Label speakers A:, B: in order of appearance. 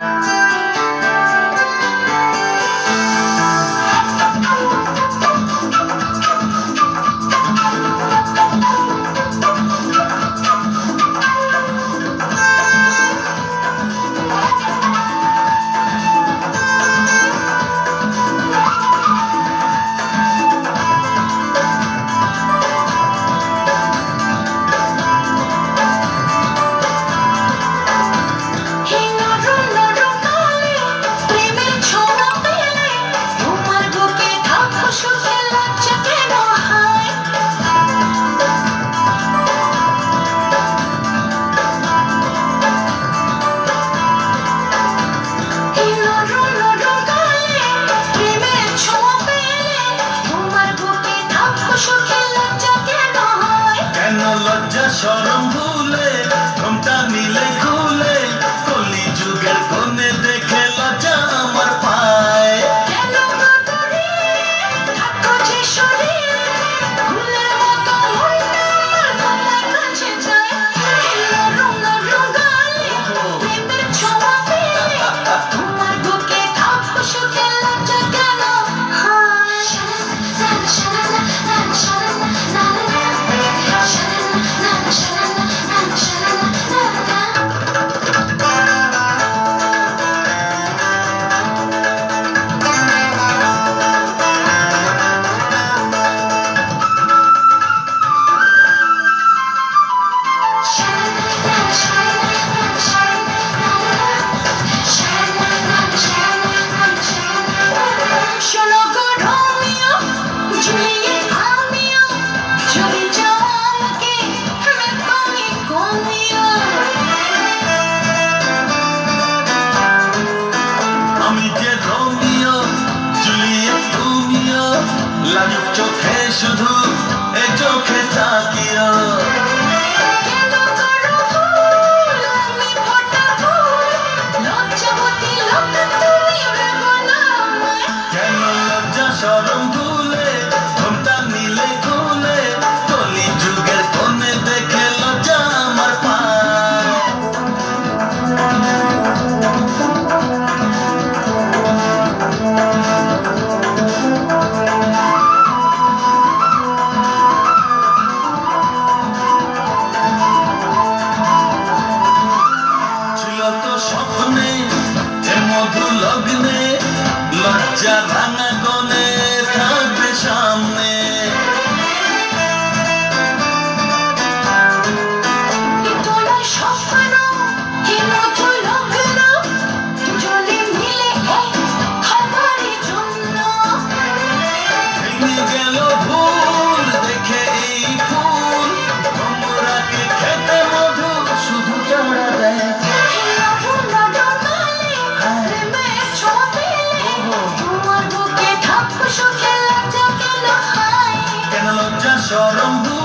A: Uh...
B: 可能不。呀 স্বপ্নে এ মধু লগ্নে লজ্জা সরম